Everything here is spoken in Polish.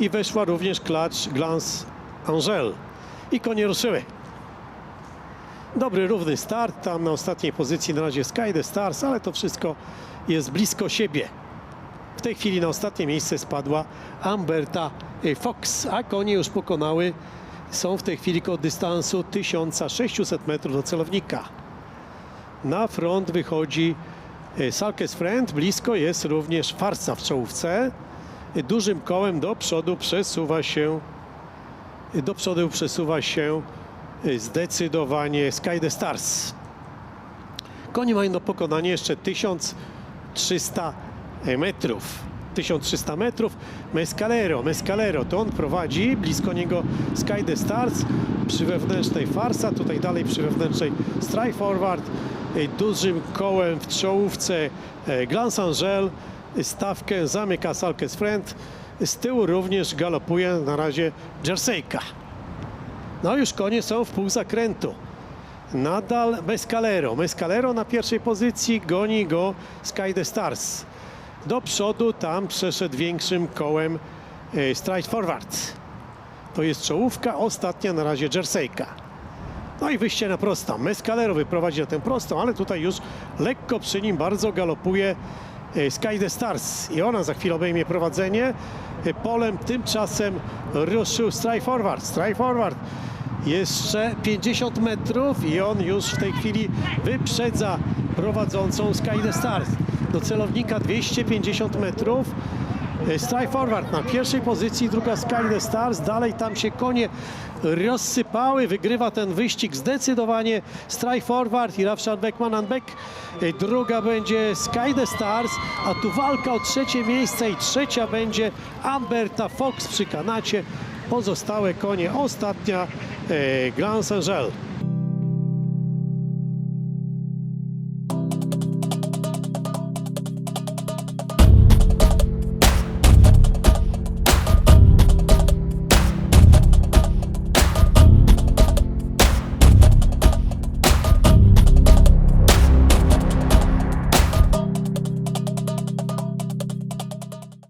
i weszła również klacz Glance Angel. I konie ruszyły. Dobry, równy start. Tam na ostatniej pozycji na razie Sky the Stars, ale to wszystko jest blisko siebie. W tej chwili na ostatnie miejsce spadła Amberta y, Fox, a konie już pokonały, są w tej chwili koło dystansu 1600 metrów do celownika. Na front wychodzi y, Salkes Friend, blisko jest również Farsa w czołówce. Dużym kołem do przodu przesuwa się do przodu przesuwa się y, zdecydowanie Sky the Stars. Konie mają do pokonania jeszcze 1300 metrów. 1300 metrów. Mescalero, Mescalero, to on prowadzi, blisko niego Sky the Stars, przy wewnętrznej Farsa, tutaj dalej przy wewnętrznej Strike Forward, y, dużym kołem w czołówce e, Glance Angel, stawkę zamyka Salkes Friend, z tyłu również galopuje na razie Jerseyka. No już konie są w pół zakrętu. Nadal Mescalero. Mescalero na pierwszej pozycji, goni go Sky the Stars. Do przodu tam przeszedł większym kołem e, Stride Forward. To jest czołówka, ostatnia na razie Jerseyka. No i wyjście na prostą. Mescalero wyprowadzi na tę prostą, ale tutaj już lekko przy nim bardzo galopuje Sky the Stars. I ona za chwilę obejmie prowadzenie. E, Polem tymczasem ruszył Strike Forward. Strike Forward jeszcze 50 metrów i on już w tej chwili wyprzedza prowadzącą Sky the Stars. Do celownika 250 metrów. E, Strike Forward na pierwszej pozycji, druga Sky the Stars. Dalej tam się konie rozsypały. Wygrywa ten wyścig zdecydowanie Strike Forward i Rafshad Beckman Beck. E, Druga będzie Sky the Stars, a tu walka o trzecie miejsce i trzecia będzie Amberta Fox przy kanacie. Pozostałe konie ostatnia e, Grand Saint-Gel.